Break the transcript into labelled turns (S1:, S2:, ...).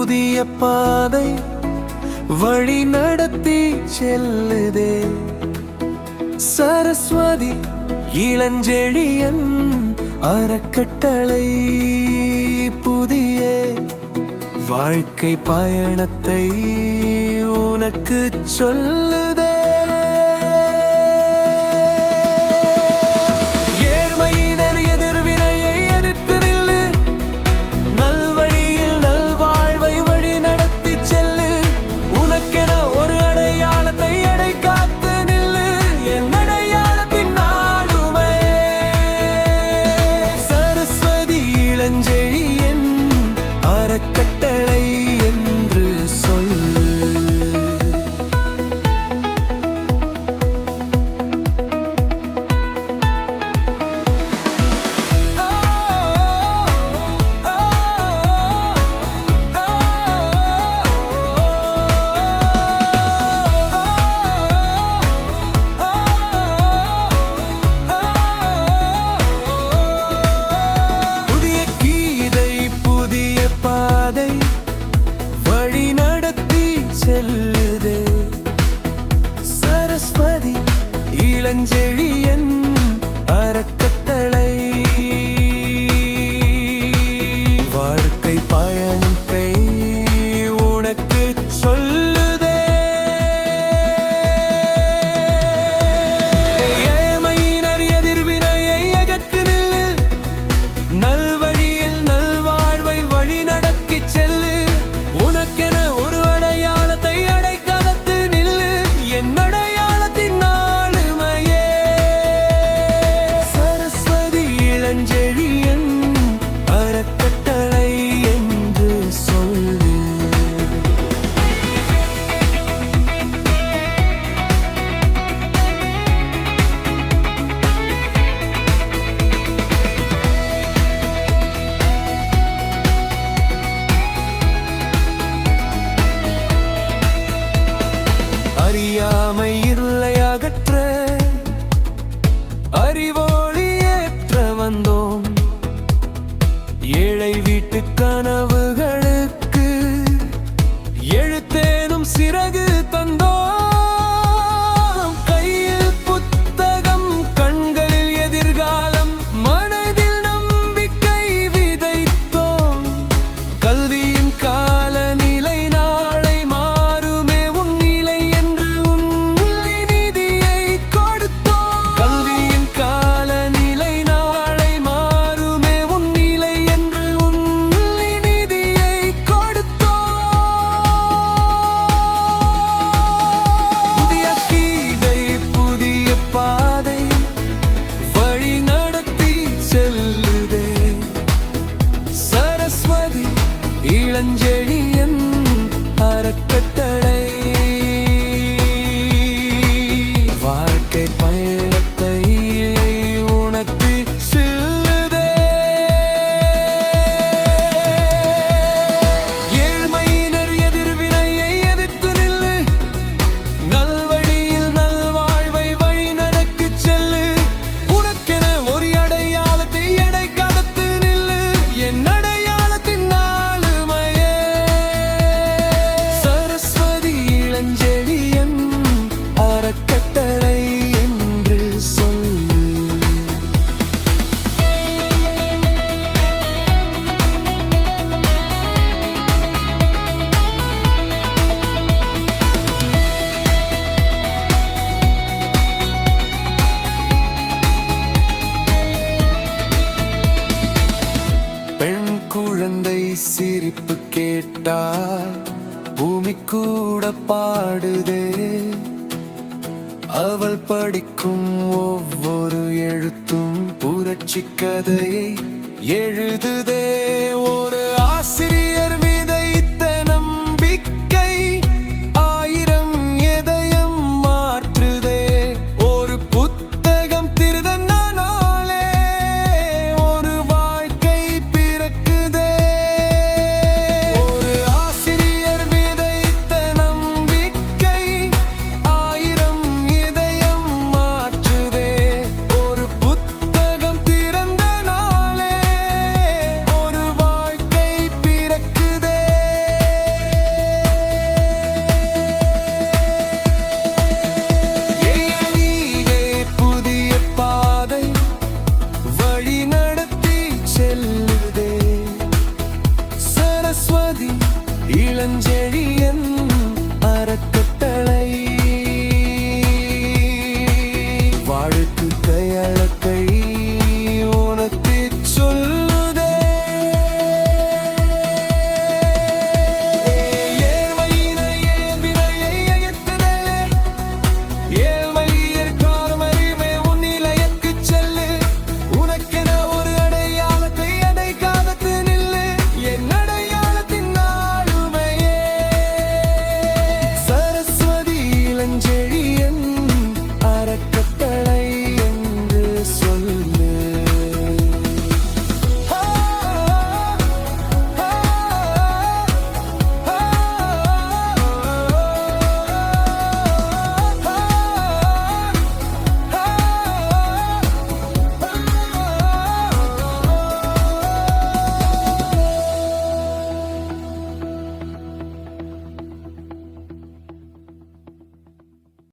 S1: புதிய பாதை வழி நடத்தி செல்லுதே. சரஸ்வதி இளஞ்செழியன் அறக்கட்டளை புதிய. வாழ்க்கை பயணத்தை உனக்கு சொல்லுத. மரக்கட்ட 人间 പഴഞ്ചെഴിയൻ അരക്കത്തെ விட்டால் பூமி கூட பாடுதே. அவள் படிக்கும் ஒவ்வொரு எழுத்தும் புரட்சி கதையை எழுதுதே.